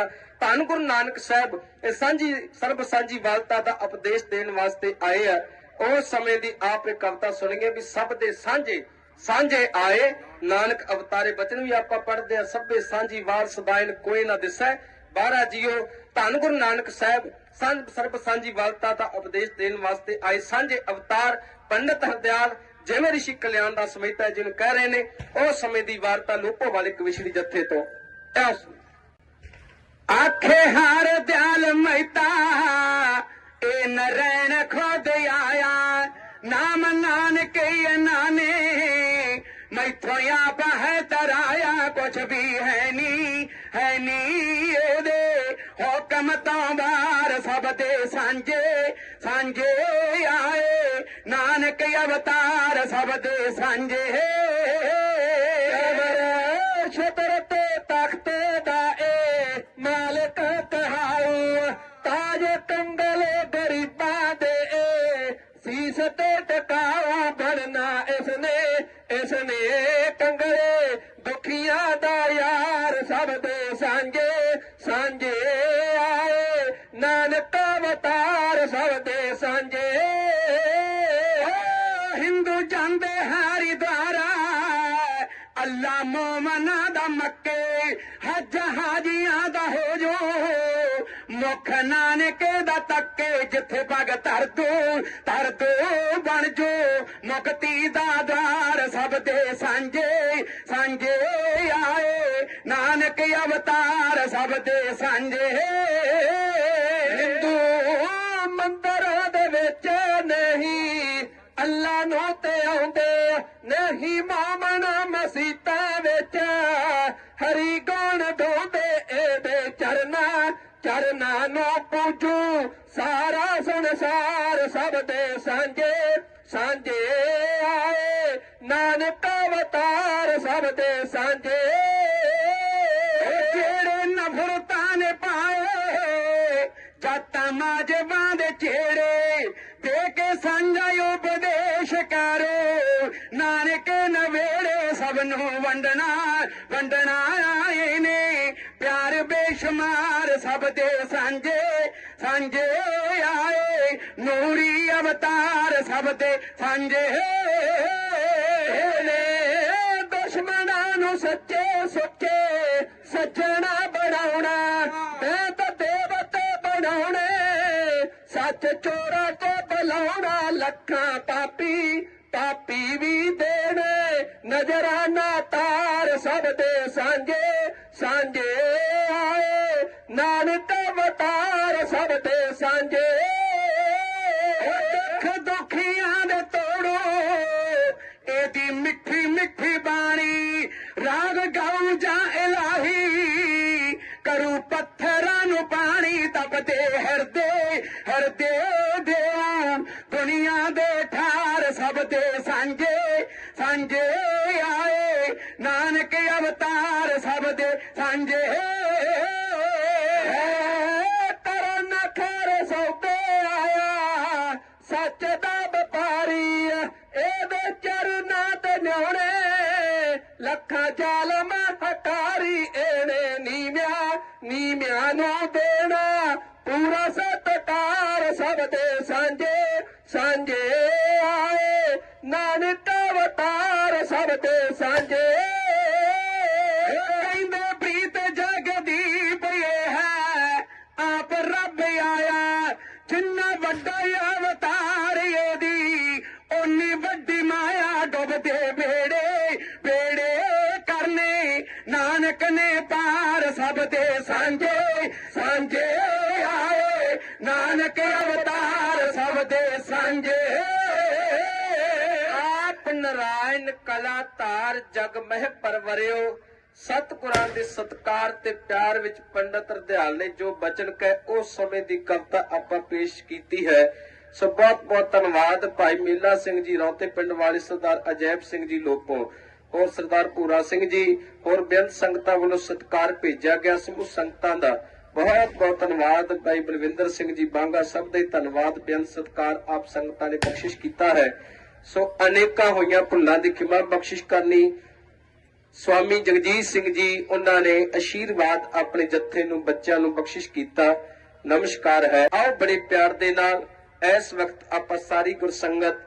ਆ ਧੰਨ ਗੁਰੂ ਨਾਨਕ ਸਾਹਿਬ, ਇਹ ਸਾਂਝੀ, ਸਰਬ ਸਾਂਝੀ ਵਾਲਤਾ ਦਾ ਉਪਦੇਸ਼ ਦੇਣ ਵਾਸਤੇ ਆਏ ਆ। ਉਸ ਸਮੇਂ ਦੀ ਆਪ ਇਹ ਕਵਿਤਾ ਸੁਣੀਏ ਵੀ ਸਭ ਦੇ ਸਾਂਝੇ ਸਾਂਝੇ ਆਏ। ਨਾਨਕ ਅਵਤਾਰੇ ਬਚਨ ਵੀ ਆਪਾਂ ਪੜ੍ਹਦੇ ਆ, ਸਭੇ ਸਾਂਝੀ ਵਾਲ ਸਦਾਇਨ ਕੋਈ ਨਾ ਦਿਸੈ। ਬਾਰਾ ਜੀਓ, ਧੰਨ ਗੁਰੂ ਨਾਨਕ ਸਾਹਿਬ ਸੰਤ ਸਰਬ ਸਾਂਝੀ ਵਾਲਤਾ ਦਾ ਉਪਦੇਸ਼ ਦੇਣ ਵਾਸਤੇ ਆਏ ਸਾਂਝੇ ਅਵਤਾਰ ਪੰਡਤ ਹਰਦਿਆਲ, ਜਿਵੇਂ ਰਿਸ਼ੀ ਕਲਿਆਣ ਦਾ ਸਮੇਤਾ ਜਿਹਨੂੰ ਕਹਿ ਰਹੇ ਨੇ, ਉਹ ਸਮੇਂ ਦੀ ਵਾਰਤਾ ਲੋਪੋ ਵਾਲੇ ਕਵਿਸ਼ਰੀ ਜੱਥੇ ਤੋਂ। ਇਹ ਆਖੇ ਹਾਰ ਦਿਆਲ ਮਹਿਤਾ ਇਹ ਨਰੈਣ ਖੋਦ ਆਇਆ। ਨਾਮ ਨਾਨਕ ਨਾਨੇ, ਮੈਥੋਂ ਆਪ ਹੈ ਤਰਾਇਆ, ਕੁਛ ਵੀ ਹੈ ਨੀ ਹੈ ਨੀ ਇਹਦੇ। ਹੁਕਮ ਤੋਂ ਬਾਹਰ ਸਭ ਦੇ ਸਾਂਝੇ ਸਾਂਝੇ ਆਏ। ਨਾਨਕ ਅਵਤਾਰ ਸਭ ਦੇ ਸਾਂਝੇ। ਅਵਰ ਛਤਰ ਦੁਖੀਆਂ ਦਾ ਯਾਰ ਸਭ ਦੇ ਸਾਂਝੇ ਸਾਂਝੇ ਆਏ। ਨਾਨਕ ਅਵਤਾਰ ਸਭ ਦੇ ਸਾਂਝੇ। ਹਿੰਦੂ ਜਾਂਦੇ ਹਰਿਦੁਆਰਾ, ਅੱਲਾ ਮੋਮਨਾ ਦਾ ਮੱਕੇ, ਹਜ ਹਾਜੀਆਂ ਦਾ ਹੋ ਜੋ। ਮੁਖ ਨਾਨਕ ਦਾ ਤੱਕੇ ਜਿੱਥੇ ਪਗ ਧਰ ਦੋ ਧਰ ਦੋ ਬਣ ਜੋ। ਮੁਕਤੀ ਦਾ ਦਵਾਰ ਸਭ ਦੇ ਸਾਂਝੇ ਸਾਂਝੇ ਆਏ। ਨਾਨਕ ਅਵਤਾਰ ਸਭ ਦੇ ਸਾਂਝੇ। ਹਿੰਦੂ ਮੰਦਰਾਂ ਦੇ ਵਿੱਚ ਨਹੀਂ ਅੱਲਾ ਨੂੰ ਤੇ ਆਉਂਦੇ ਨਹੀਂ ਮਾਮਣ ਮਸੀਤਾਂ ਵਿੱਚ। ਹਰੀ ਗੁਣ ਢੋਂਦੇ ਚਰਨਾ ਚਰਨਾ ਨੂੰ ਪੂਜੂ, ਸਾਰਾ ਸੰਸਾਰ ਸਭ ਦੇ ਸਾਂਝੇ ਸਾਂਝੇ ਆਏ। ਨਾਨਕ ਅਵਤਾਰ ਸਭ ਦੇ ਸਾਂਝੇ। ਜਿਹੜੇ ਨਫ਼ਰਤਾਂ ਨੇ ਪਾਏ, ਜਾਤਾਂ ਮਾਜਬਾਂ ਦੇ ਛੇੜੇ ਦੇ ਕੇ ਸਾਂਝਾ ਉਪਦੇਸ਼ ਕਰੋ। ਨਾਨਕ ਨਵੇੜੇ ਸਭ ਨੂੰ ਵੰਡਣਾ ਵੰਡਣਾ ਆਏ ਨੇ। ਬੇਸ਼ੁਮਾਰ ਸਭ ਦੇ ਸਾਂਝੇ ਸਾਂਝੇ ਆਏ। ਨੂਰੀ ਅਵਤਾਰ ਸਭ ਦੇ ਸਾਂਝੇ ਨੇ। ਦੁਸ਼ਮਣਾਂ ਨੂੰ ਸੱਚੇ ਸੁੱਚੇ ਸੱਜਣਾ ਬਣਾਉਣਾ। ਮੈਂ ਤਾਂ ਦੇਵਤੇ ਬਣਾਉਣੇ। ਸੱਚ ਚੋਰਾ ਤੋਂ ਬੁਲਾਉਣਾ, ਲੱਖਾਂ ਪਾਪੀ ਪਾਪੀ ਵੀ ਦੇਣੇ। ਨਜ਼ਰਾਨਾ ਤਾਰ ਸਭ ਦੇ ਸਾਂਝੇ ਸਾਂਝੇ ਸਾਂਝੇ। ਦੁੱਖ ਦੁਖੀਆਂ ਦੇ ਤੋੜੋ। ਇਹਦੀ ਮਿੱਠੀ ਮਿੱਠੀ ਬਾਣੀ ਰਾਗ ਗਾਉ ਜਾਂ ਇਲਾਹੀ। ਕਰੂ ਪੱਥਰਾਂ ਨੂੰ ਪਾਣੀ ਤਪਦੇ ਹਰਦੇ ਹਰਦੇ ਦੇਉ ਦੁਨੀਆ ਦੇ ਠਾਰ ਸਭ ਦੇ ਸਾਂਝੇ। ਸਾਂਝੇ ਆਏ। ਨਾਨਕ ਅਵਤਾਰ ਸਭ ਦੇ ਸਾਂਝੇ। ਸੱਚ ਦਾ ਵਪਾਰੀ ਇਹਦੇ ਚਰਨਾਂ ਤੇ ਨਿਉਣੇ। ਲੱਖਾਂ ਜ਼ਾਲਮ ਹਕਾਰੀ ਇਹਨੇ ਨੀਵਿਆ, ਨੀਵਿਆਂ ਨੂੰ ਦੇਣਾ। ਪੂਰਾ ਸਤਕਾਰ ਸਭ ਦੇ ਸਾਂਝੇ ਸਾਂਝੇ ਆਏ। ਨਾਨਕ ਅਵਤਾਰ ਸਭ ਦੇ ਸਾਂਝੇ। ਕਹਿੰਦੇ ਜਿੰਨਾ ਵੱਡਾ ਅਵਤਾਰ ਇਹਦੀ, ਓਨੀ ਵੱਡੀ ਮਾਇਆ ਡੁੱਬਦੇ ਬੇੜੇ ਬੇੜੇ ਕਰਨੇ। ਨਾਨਕ ਨੇ ਪਾਰ ਸਭ ਦੇ ਸਾਂਝੇ ਸਾਂਝੇ ਆਏ। ਨਾਨਕ ਅਵਤਾਰ ਸਭ ਦੇ ਸਾਂਝੇ। ਆਪ ਨਰਾਇਣ ਕਲਾ ਤਾਰ ਜਗ ਮਹਿ ਪਰਵਰਿਓ। ਸਤਿਗੁਰਾਂ ਦੇ ਸਤਕਾਰ ਤੇ ਪਿਆਰ ਵਿੱਚ ਪੰਡਤ ਹਰਦਿਆਲ ਨੇ ਜੋ ਬਚਨ ਕਹੇ ਉਸ ਸਮੇਂ ਦੀ ਕਵਿਤਾ ਆਪਾਂ ਪੇਸ਼ ਕੀਤੀ ਹੈ। ਸੋ ਬਹੁਤ ਬਹੁਤ ਧੰਨਵਾਦ ਭਾਈ ਮੇਲਾ ਸਿੰਘ ਜੀ, ਰੌਤੇ ਪਿੰਡ ਵਾਲੇ ਸਰਦਾਰ ਅਜੈਬ ਸਿੰਘ ਜੀ ਲੋਪੋ ਹੋਰ ਸਰਦਾਰ ਪੂਰਾ ਸਿੰਘ ਜੀ, ਹੋਰ ਬੇਅੰਤ ਸੰਗਤਾਂ ਵੱਲੋਂ ਸਤਕਾਰ ਭੇਜਿਆ ਗਿਆ ਸਮੂਹ ਸੰਗਤਾਂ ਦਾ। ਬਹੁਤ ਬਹੁਤ ਧੰਨਵਾਦ ਭਾਈ ਬਲਵਿੰਦਰ ਸਿੰਘ ਜੀ, ਬਾਂਗਾ ਸਭ ਦੇ ਧੰਨਵਾਦ ਬੇਅੰਤ ਸਤਕਾਰ ਆਪ ਸੰਗਤਾਂ ਨੇ ਬਖਸ਼ਿਸ਼ ਕੀਤਾ ਹੈ। ਸੋ ਅਨੇਕਾਂ ਹੋਈਆਂ ਭੁੱਲਾਂ ਦੀ ਖਿਮਾ ਬਖਸ਼ਿਸ਼ ਕਰਨੀ ਸਵਾਮੀ ਜਗਜੀਤ ਸਿੰਘ ਜੀ, ਉਹਨਾਂ ਨੇ ਅਸ਼ੀਰਵਾਦ ਆਪਣੇ ਜੱਥੇ ਨੂੰ, ਬੱਚਿਆਂ ਨੂੰ ਬਖਸ਼ਿਸ਼ ਕੀਤਾ। ਨਮਸਕਾਰ ਹੈ। ਆਓ ਬੜੇ ਪਿਆਰ ਦੇ ਨਾਲ ਇਸ ਵਕਤ ਆਪਾਂ ਸਾਰੀ ਗੁਰਸੰਗਤ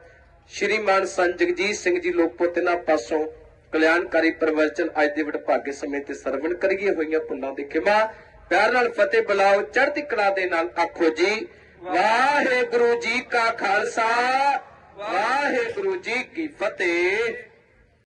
ਸ਼੍ਰੀਮਾਨ ਸੰਤ ਜਗਜੀਤ ਸਿੰਘ ਜੀ ਲੋਕਪੋਤਿਨਾ ਪਾਸੋਂ ਕਲਿਆਣਕਾਰੀ ਪ੍ਰਵਚਨ ਅੱਜ ਦੇ ਵਡਭਾਗੇ ਸਮੇਂ ਤੇ ਸਰਵਣ ਕਰੀਏ ਹੋਈਆਂ ਪੁੰਨਾਂ ਦੀ ਖਿਮਾ। ਪਿਆਰ ਨਾਲ ਫਤਿਹ ਬੁਲਾਓ, ਚੜ੍ਹਦੀ ਕਲਾ ਦੇ ਨਾਲ ਆਖੋ ਜੀ। ਵਾਹਿਗੁਰੂ ਜੀ ਕਾ ਖਾਲਸਾ, ਵਾਹਿਗੁਰੂ ਜੀ ਕੀ ਫਤਿਹ।